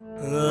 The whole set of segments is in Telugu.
呃。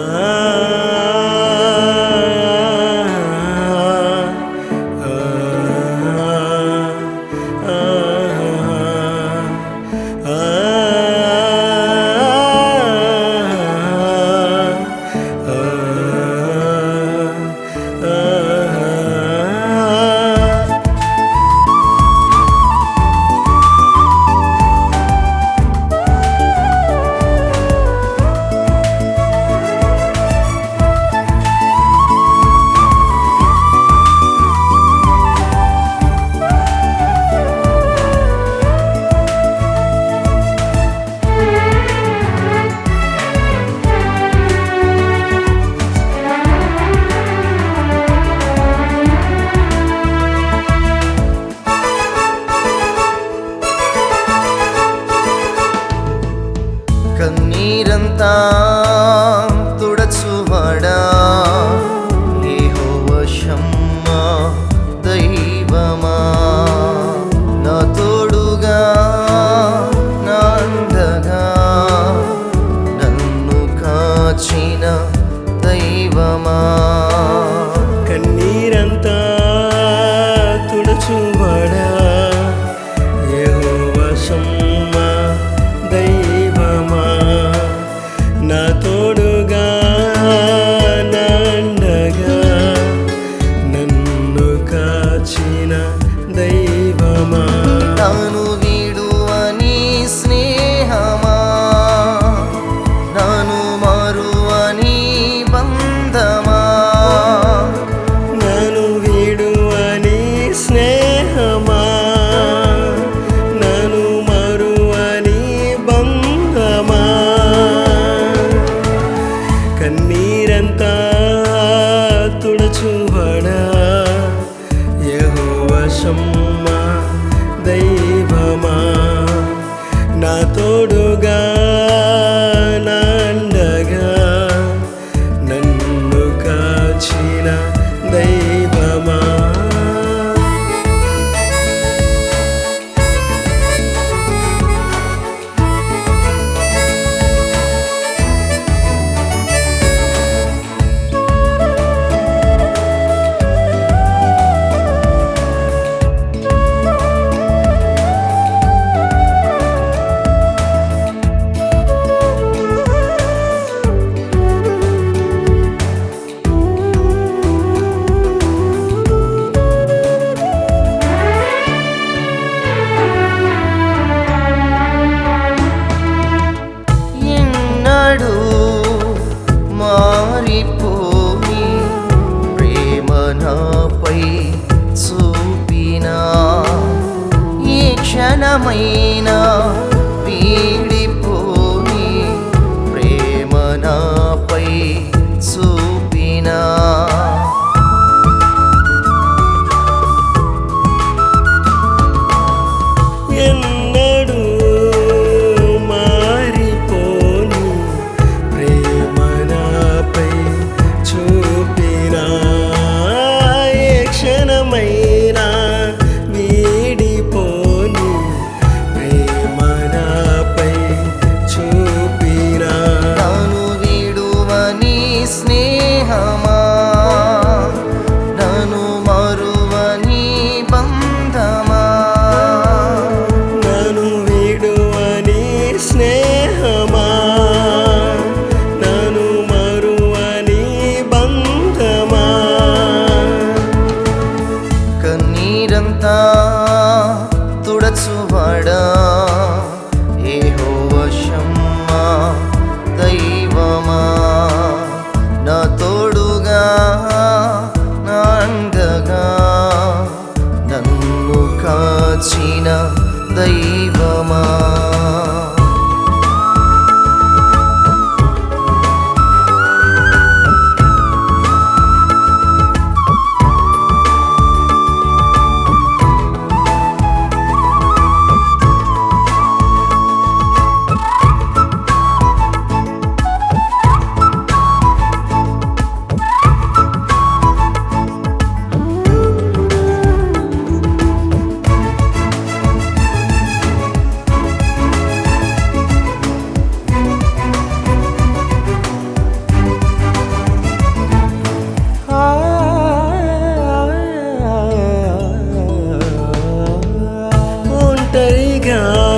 todo అవకాశం మా దైవమా నా తోడు మారిపోయి ప్రేమనపై చూపినా ఏ క్షణమైనా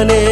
bahane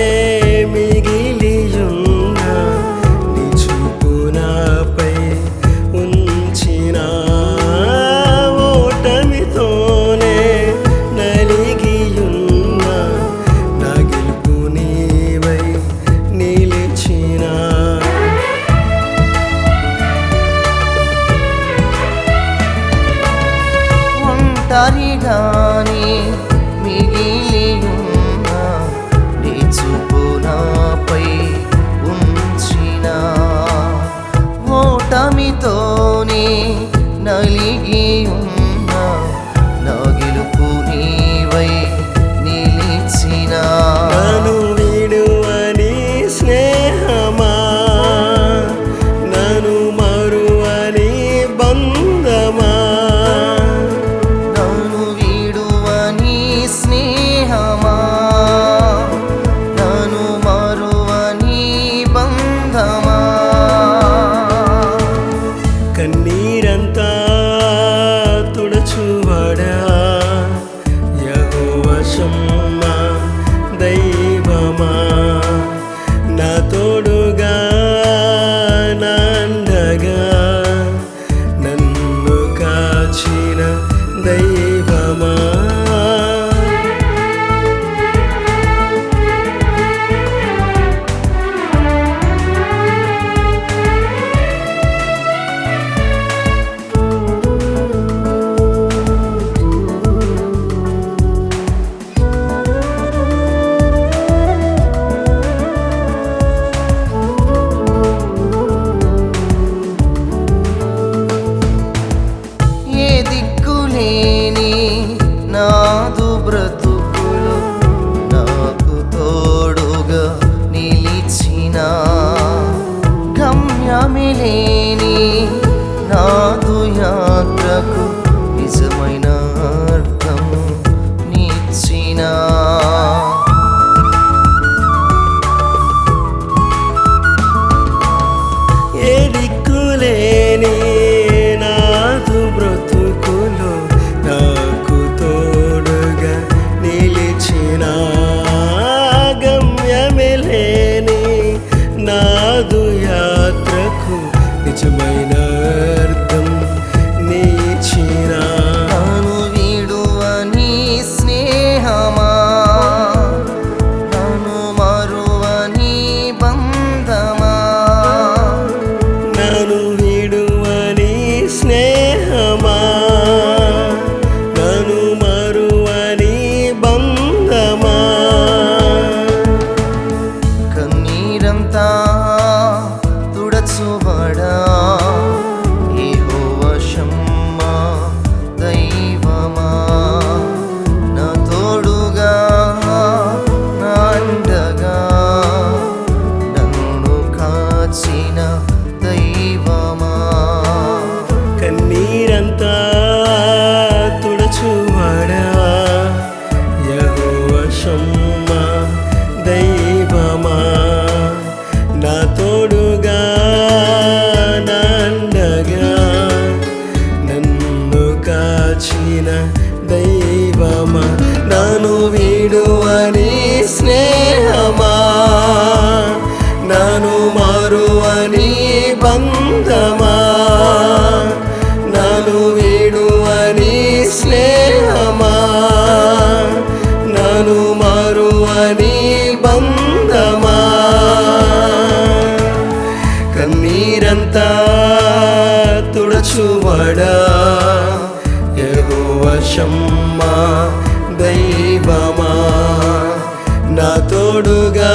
కలిగిన దైవమా. నాను వీడువని స్నేహమా. నాను మారువని బంధమా. నాను వీడువని స్నేహమా. నాను మారువని బంధమా. కన్నీరంతా తుడచువడా. సంతోషమ్మా దైవమా నా తోడుగా